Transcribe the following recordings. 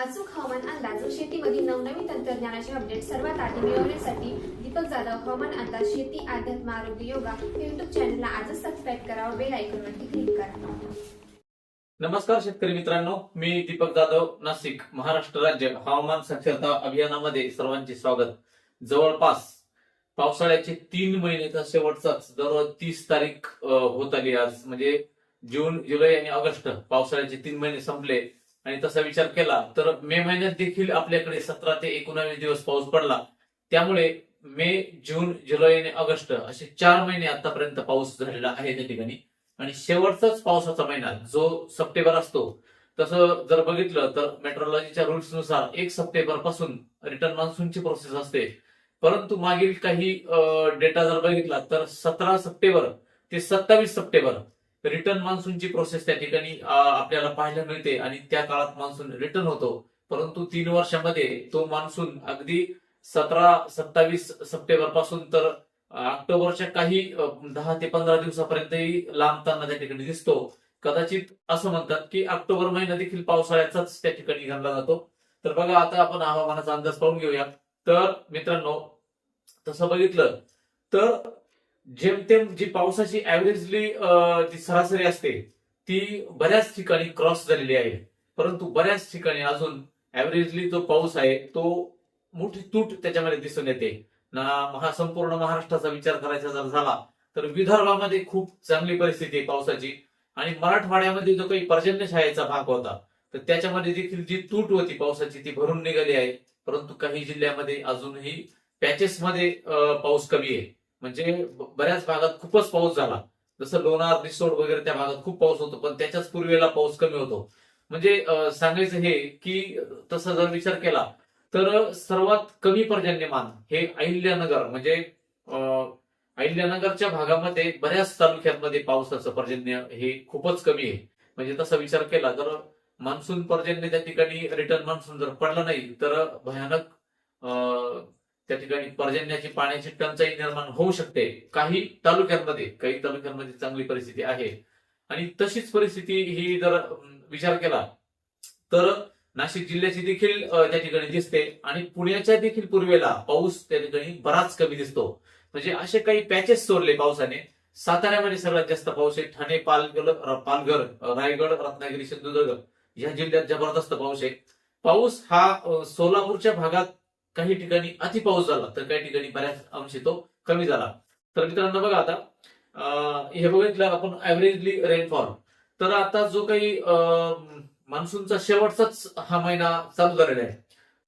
अचूक हवामान अंदाज व शेतीमधील नवनवीन तंत्रज्ञानाचे अपडेट सर्वात आधी मिळवण्यासाठी दीपक जाधव हवामान अंदाज शेती अध्यात्म आरोग्य योगा युट्यूब चॅनलला आजच सबस्क्राईब करा व बेल आयकॉनवरती क्लिक करा. नमस्कार शेतकरी मित्रांनो मी दीपक जाधव नाशिक महाराष्ट्र राज्य हवामान साक्षरता अभियानामध्ये सर्वांचे स्वागत. जवळपास पावसाळ्याचे तीन महिन्याचा शेवटचाच दररोज तीस तारीख होत आली आज. म्हणजे जून जुलै आणि ऑगस्ट पावसाळ्याचे तीन महिने संपले. आणि तसा विचार केला तर मे महिन्यात देखील आपल्याकडे सतरा ते एकोणावीस दिवस पाऊस पडला. त्यामुळे मे जून जुलै आणि ऑगस्ट असे चार महिने आतापर्यंत पाऊस झालेला आहे त्या ठिकाणी. आणि शेवटचाच पावसाचा महिना जो सप्टेंबर असतो. तसं जर बघितलं तर मेट्रोलॉजीच्या रुल्सनुसार एक सप्टेंबरपासून रिटर्न मान्सूनची प्रोसेस असते. परंतु मागील काही डेटा जर बघितला तर सतरा सप्टेंबर ते सत्तावीस सप्टेंबर रिटर्न मान्सूनची प्रोसेस त्या ठिकाणी आपल्याला पाहायला मिळते आणि त्या काळात मान्सून रिटर्न होतो. परंतु तीन वर्षामध्ये तो मान्सून अगदी सतरा सत्तावीस सप्टेंबरपासून तर ऑक्टोबरच्या काही दहा ते पंधरा दिवसापर्यंतही लांबताना त्या ठिकाणी दिसतो. कदाचित असं म्हणतात की ऑक्टोबर महिना देखील पावसाळ्याचाच त्या ठिकाणी घालला जातो. तर बघा आता आपण हवामानाचा अंदाज पाहून घेऊया. तर मित्रांनो तसं बघितलं तर जेमतेम जी पावसाची ऍव्हरेजली जी सरासरी असते ती बऱ्याच ठिकाणी क्रॉस झालेली आहे. परंतु बऱ्याच ठिकाणी अजून ऍव्हरेजली जो पाऊस आहे तो मोठी तूट त्याच्यामध्ये दिसून येते. ना महा संपूर्ण महाराष्ट्राचा विचार करायचा जर झाला तर विदर्भामध्ये खूप चांगली परिस्थिती आहे पावसाची. आणि मराठवाड्यामध्ये जो काही पर्जन्यशाळेचा भाग होता तर त्याच्यामध्ये देखील जी तूट होती पावसाची ती भरून निघाली आहे. परंतु काही जिल्ह्यामध्ये अजूनही पॅचेस मध्ये पाऊस कमी आहे. म्हणजे बऱ्याच भागात खूपच पाऊस झाला. जसं लोणार रिसोड वगैरे त्या भागात खूप पाऊस होतो पण त्याच्याच पूर्वेला पाऊस कमी होतो. म्हणजे सांगायचं हे की तसा जर विचार केला तर सर्वात कमी पर्जन्यमान हे अहिल्यानगर म्हणजे अहिल्यानगरच्या भागामध्ये बऱ्याच तालुक्यांमध्ये पावसाचं पर्जन्य हे खूपच कमी आहे. म्हणजे तसा विचार केला तर मान्सून पर्जन्य त्या ठिकाणी रिटर्न मान्सून जर पडला नाही तर भयानक त्या ठिकाणी पर्जन्याची पाण्याची टंचाई निर्माण होऊ शकते. काही तालुक्यांमध्ये काही तालुक्यांमध्ये चांगली परिस्थिती आहे. आणि तशीच परिस्थिती ही जर विचार केला तर नाशिक जिल्ह्याची देखील त्या ठिकाणी दिसते. आणि पुण्याच्या देखील पूर्वेला पाऊस त्या ठिकाणी बराच कमी दिसतो. म्हणजे असे काही पॅचेस सोडले पावसाने. साताऱ्यामध्ये सगळ्यात जास्त पाऊस आहे. ठाणे पालघर पालघर रायगड रत्नागिरी सिंधुदुर्ग. या जिल्ह्यात जबरदस्त पाऊस आहे. पाऊस हा सोलापूरच्या भागात काही ठिकाणी अति पाऊस झाला तर काही ठिकाणी बऱ्याच अंशी तो कमी झाला. तर मित्रांनो बघा आता हे बघितलं आपण ऍव्हरेजली रेनफॉल तर आता जो काही मान्सूनचा शेवटचाच हा महिना चालू झालेला आहे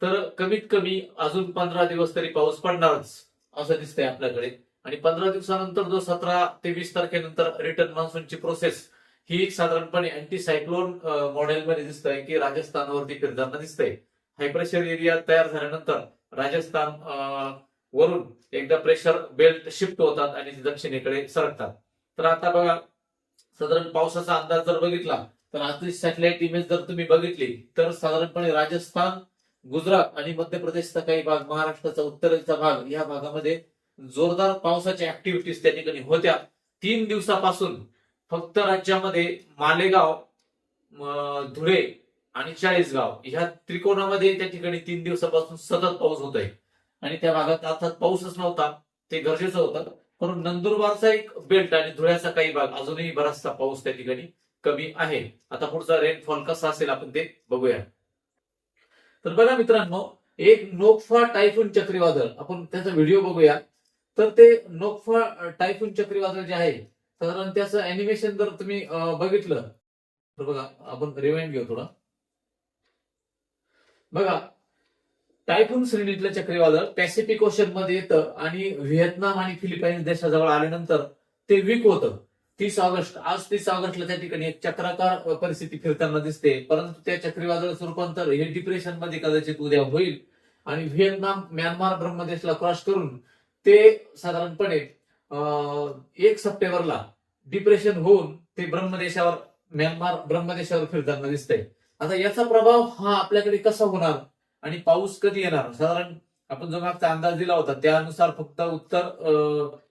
तर कमीत कमी अजून पंधरा दिवस तरी पाऊस पडणारच असं दिसतंय आपल्याकडे. आणि पंधरा दिवसानंतर जो सतरा ते वीस तारखेनंतर रिटर्न मान्सूनची प्रोसेस ही साधारणपणे अँटी सायक्लोन मॉडेलमध्ये दिसतंय की राजस्थानवरती फिरताना दिसतंय. हायप्रेशर एरिया तयार झाल्यानंतर राजस्थान अं, वरून एकदा प्रेशर बेल्ट शिफ्ट होतात आणि दक्षिणेकडे सरकतात. तर आता बघा साधारण पावसाचा अंदाज जर बघितला तर आजची सॅटेलाइट इमेज जर तुम्ही बघितली तर साधारणपणे राजस्थान गुजरात आणि मध्य प्रदेशचा काही भाग महाराष्ट्राचा उत्तरेचा भाग या भागामध्ये जोरदार पावसाच्या ऍक्टिव्हिटीज त्या ठिकाणी होत्या. तीन दिवसापासून फक्त राज्यामध्ये मालेगाव धुळे आणि चाळीसगाव ह्या त्रिकोणामध्ये त्या ठिकाणी तीन दिवसापासून सतत पाऊस होत आहे आणि त्या भागात अर्थात पाऊसच नव्हता ते गरजेचं होतं. पण नंदुरबारचा एक बेल्ट आणि धुळ्याचा काही भाग अजूनही बराचसा पाऊस त्या ठिकाणी कमी आहे. आता पुढचा रेनफॉल कसा असेल आपण ते बघूया. तर बघा मित्रांनो एक नोकफा टायफून चक्रीवादळ आपण त्याचा व्हिडिओ बघूया. तर ते नोकफा टायफून चक्रीवादळ जे आहे साधारण त्याचं अॅनिमेशन जर तुम्ही बघितलं तर बघा आपण रिवाइंड घेऊ थोडा. बघा टायफून श्रेणीतलं चक्रीवादळ पॅसिफिक ओशनमध्ये येतं आणि व्हिएतनाम आणि फिलिपाईन्स देशाजवळ आल्यानंतर ते वीक होतं. तीस ऑगस्ट आज तीस ऑगस्टला त्या ठिकाणी एक चक्राकार परिस्थिती फिरताना दिसते. परंतु त्या चक्रीवादळाचं रूपांतर हे डिप्रेशनमध्ये कदाचित उद्या होईल. आणि व्हिएतनाम म्यानमार ब्रह्मदेशला क्रॉस करून ते साधारणपणे अं, एक सप्टेंबरला डिप्रेशन होऊन ते ब्रह्मदेशावर म्यानमार ब्रह्मदेशावर फिरताना दिसतंय. आता याचा प्रभाव हा आपल्याकडे कसा होणार? आणि पाऊस कधी येणार? साधारण आपण जो मागचा अंदाज दिला होता त्यानुसार फक्त उत्तर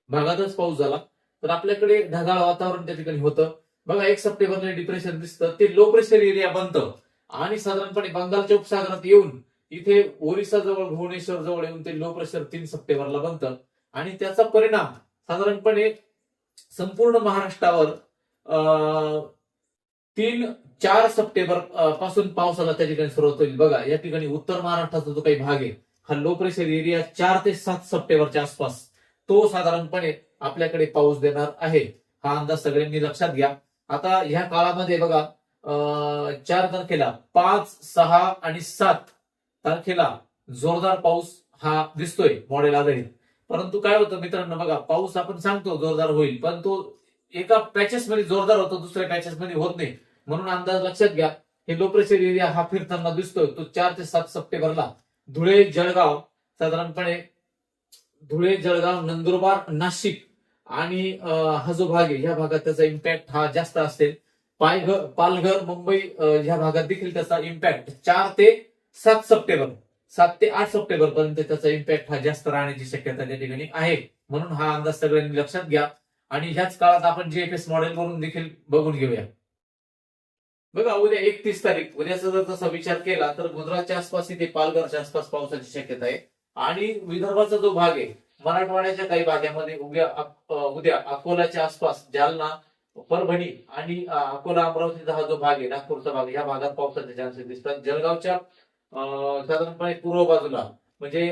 भागातच पाऊस झाला. तर आपल्याकडे ढगाळ वातावरण त्या ठिकाणी होतं. बघा एक सप्टेंबरला डिप्रेशन दिसतं. ते लो प्रेशर एरिया बनतं. आणि साधारणपणे बंगालच्या उपसागरात येऊन इथे ओरिसा जवळ भुवनेश्वर जवळ येऊन ते लो प्रेशर तीन सप्टेंबरला बनतं. आणि त्याचा परिणाम साधारणपणे संपूर्ण महाराष्ट्रावर अं, तीन चार सप्टेंबरपासून पावसाला त्या ठिकाणी सुरुवात होईल. बघा या ठिकाणी उत्तर महाराष्ट्राचा जो काही भाग आहे हा लो प्रेशर एरिया चार ते सात सप्टेंबरच्या आसपास. तो साधारणपणे आपल्याकडे पाऊस देणार आहे. हा अंदाज सगळ्यांनी लक्षात घ्या. आता ह्या काळामध्ये बघा अं, चार तारखेला पाच सहा आणि सात तारखेला जोरदार पाऊस हा दिसतोय मॉडेल आधारित. परंतु काय होतं मित्रांनो बघा पाऊस आपण सांगतो जोरदार होईल पण तो एका पॅचेस मध्ये जोरदार होतो दुसऱ्या पॅचेस मध्ये होत नाही. म्हणून अंदाज लक्षात घ्या हे लो प्रेशर एरिया हा फिरताना दिसतोय. तो चार ते सात सप्टेंबरला धुळे जळगाव साधारणपणे धुळे जळगाव नंदुरबार नाशिक आणि हा जो भाग आहे ह्या भागात त्याचा इम्पॅक्ट हा जास्त असेल. पायघर पालघर मुंबई ह्या भागात देखील त्याचा इम्पॅक्ट चार ते सात सप्टेंबर सात ते आठ सप्टेंबर पर्यंत त्याचा इम्पॅक्ट हा जास्त राहण्याची शक्यता त्या ठिकाणी आहे. म्हणून हा अंदाज सगळ्यांनी लक्षात घ्या. आणि ह्याच काळात आपण जीएफएस मॉडेल वरून देखील बघून घेऊया. बघा उद्या एकतीस तारीख. उद्याचा जर तसा विचार केला तर गुजरातच्या आसपास इथे पालघरच्या आसपास पावसाची शक्यता आहे. आणि विदर्भाचा जो भाग आहे मराठवाड्याच्या काही भागामध्ये उद्या उद्या अकोल्याच्या आसपास जालना परभणी आणि अकोला अमरावतीचा हा जो भाग आहे नागपूरचा भाग या भागात पावसाचे चान्सेस दिसतात. जळगावच्या साधारणपणे पूर्व बाजूला म्हणजे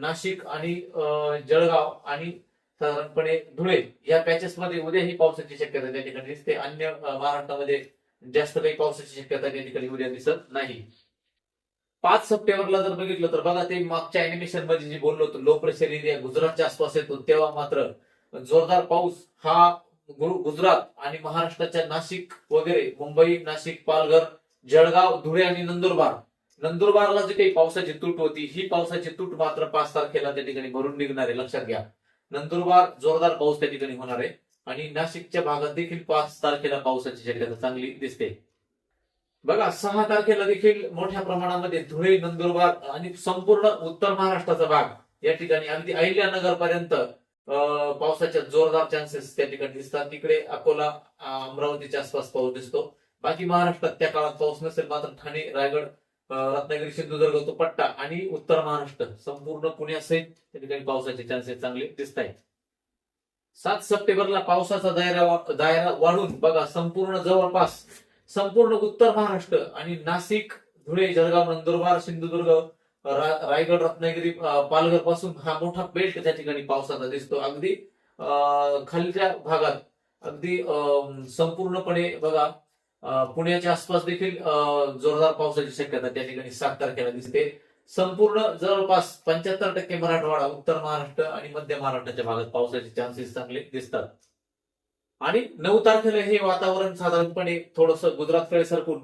नाशिक आणि अं, जळगाव आणि साधारणपणे धुळे या पॅचेस मध्ये उद्याही पावसाची शक्यता त्या ठिकाणी दिसते. अन्य महाराष्ट्रामध्ये जास्त काही पावसाची शक्यता त्या ठिकाणी उद्या दिसत नाही. पाच सप्टेंबरला जर बघितलं तर बघा ते मागच्या अॅनिमेशनमध्ये जे बोललो होतो लो प्रेशर एरिया गुजरातच्या आसपास येतो तेव्हा मात्र जोरदार पाऊस हा गुजरात आणि महाराष्ट्राच्या नाशिक वगैरे मुंबई नाशिक पालघर जळगाव धुळे आणि नंदुरबार. नंदुरबारला जी काही पावसाची तूट होती ही पावसाची तूट मात्र पाच तारखेला त्या ठिकाणी भरून निघणार आहे लक्षात घ्या. नंदुरबार जोरदार पाऊस त्या ठिकाणी होणार आहे. आणि नाशिकच्या भागात देखील पाच तारखेला पावसाची शक्यता चांगली दिसते. बघा सहा तारखेला देखील मोठ्या प्रमाणामध्ये धुळे नंदुरबार आणि संपूर्ण उत्तर महाराष्ट्राचा भाग या ठिकाणी अगदी अहिल्यानगर पर्यंत अं, पावसाच्या जोरदार चान्सेस त्या ठिकाणी दिसतात. तिकडे अकोला अमरावतीच्या आसपास पाऊस दिसतो. बाकी महाराष्ट्रात त्या काळात पाऊस नसेल मात्र ठाणे रायगड रत्नागिरी सिंधुदुर्ग तो पट्टा आणि उत्तर महाराष्ट्र संपूर्ण पुण्यासहित त्या ठिकाणी पावसाचे चान्सेस चांगले दिसत आहेत सात सप्टेंबरला पावसाचा दायरा दायरा वाढून बघा संपूर्ण जवळपास संपूर्ण उत्तर महाराष्ट्र आणि नाशिक धुळे जळगाव नंदुरबार सिंधुदुर्ग रायगड रत्नागिरी पालघरपासून हा मोठा बेल्ट त्या ठिकाणी पावसाचा दिसतो. अगदी अं, खालच्या भागात अगदी अं, संपूर्णपणे बघा पुण्याच्या आसपास देखील जोरदार पावसाची शक्यता त्या ठिकाणी सात तारखेला दिसते. संपूर्ण जवळपास पंच्याहत्तर टक्के मराठवाडा उत्तर महाराष्ट्र आणि मध्य महाराष्ट्राच्या भागात पावसाचे चान्सेस चांगले दिसतात. आणि नऊ तारखेला हे वातावरण साधारणपणे थोडस गुजरातकडे सरकून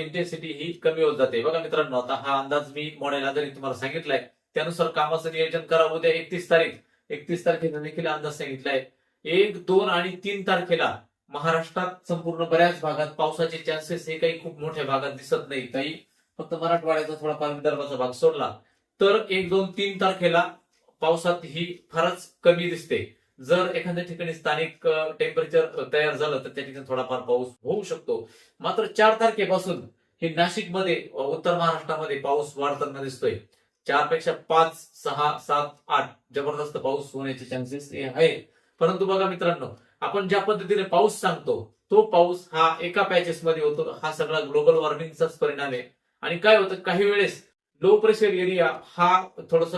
इंटेन्सिटी ही कमी होत जाते. बघा मित्रांनो आता हा अंदाज मी मॉडेल आधारित तुम्हाला सांगितलाय त्यानुसार कामाचं नियोजन करा. उद्या एकतीस तारीख. एकतीस तारखेला देखील अंदाज सांगितलाय. एक दोन आणि तीन तारखेला महाराष्ट्रात संपूर्ण बऱ्याच भागात पावसाचे चान्सेस हे काही खूप मोठ्या भागात दिसत नाही काही फक्त मराठवाड्याचा थोडाफार विदर्भाचा भाग सोडला. तर एक दोन तीन तारखेला पावसात ही फारच कमी दिसते. जर एखाद्या ठिकाणी स्थानिक टेम्परेचर तयार झालं तर त्या ठिकाणी थोडाफार पाऊस होऊ शकतो. मात्र चार तारखेपासून हे नाशिकमध्ये उत्तर महाराष्ट्रामध्ये पाऊस वाढताना दिसतोय. चारपेक्षा पाच सहा सात आठ जबरदस्त पाऊस होण्याचे चान्सेस हे आहे. परंतु बघा मित्रांनो आपण ज्या पद्धतीने पाऊस सांगतो तो पाऊस हा एका पॅचेस मध्ये होतो हा सगळा ग्लोबल वॉर्मिंगचाच परिणाम आहे. आणि काय होतं? काही वेळेस लो प्रेशर एरिया हा थोडस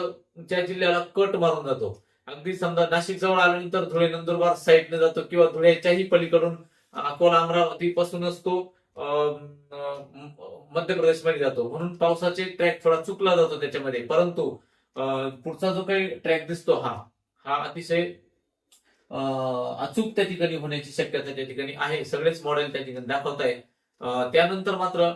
त्या जिल्ह्याला कट मारून जातो. अगदी समजा नाशिक जवळ आल्यानंतर धुळे नंदुरबार साईडने जातो किंवा धुळ्याच्याही पलीकडून अकोला अमरावती पासूनच तो मध्य प्रदेशमध्ये जातो. म्हणून पावसाचे ट्रॅक थोडा चुकला जातो त्याच्यामध्ये. परंतु पुढचा जो काही ट्रॅक दिसतो हा हा अतिशय अचूक त्या ठिकाणी होण्याची शक्यता त्या ठिकाणी आहे. सगळेच मॉडेल त्या ठिकाणी दाखवत आहे त्यानंतर मात्र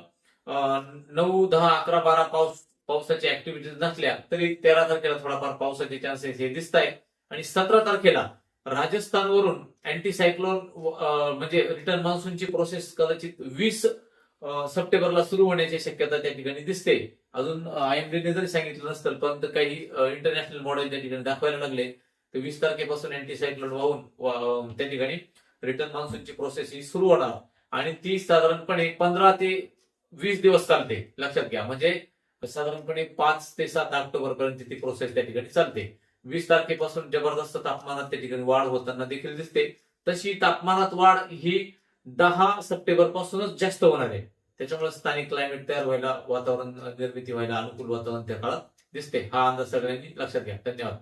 नऊ दहा अकरा बारा पाऊस पावसाची ऍक्टिव्हिटीज नसल्या तरी तेरा तारखेला थोडाफार पावसाचे चान्सेस हे दिसत आहे आणि सतरा तारखेला राजस्थानवरून अँटी सायक्लोन म्हणजे रिटर्न मान्सूनची प्रोसेस कदाचित वीस सप्टेंबरला सुरू होण्याची शक्यता त्या ठिकाणी दिसते. अजून आयएमडीने जरी सांगितलं नसतं पण काही इंटरनॅशनल मॉडेल त्या ठिकाणी दाखवायला लागले. तर वीस तारखेपासून अँटी वाहून त्या ठिकाणी रिटर्न मान्सूनची प्रोसेस ही सुरू होणार. आणि ती साधारणपणे पंधरा ते वीस दिवस चालते. लक्षात घ्या. म्हणजे साधारणपणे पाच ते सात ऑक्टोबर पर्यंत ती प्रोसेस त्या ठिकाणी चालते. वीस तारखेपासून जबरदस्त तापमानात त्या ठिकाणी वाढ होताना देखील दिसते. तशी तापमानात वाढ ही दहा सप्टेंबर पासूनच जास्त होणार आहे. त्याच्यामुळे स्थानिक क्लायमेट तयार व्हायला वातावरण निर्मिती व्हायला अनुकूल वातावरण त्या काळात दिसते. हा अंदाज सगळ्यांनी लक्षात घ्या. धन्यवाद.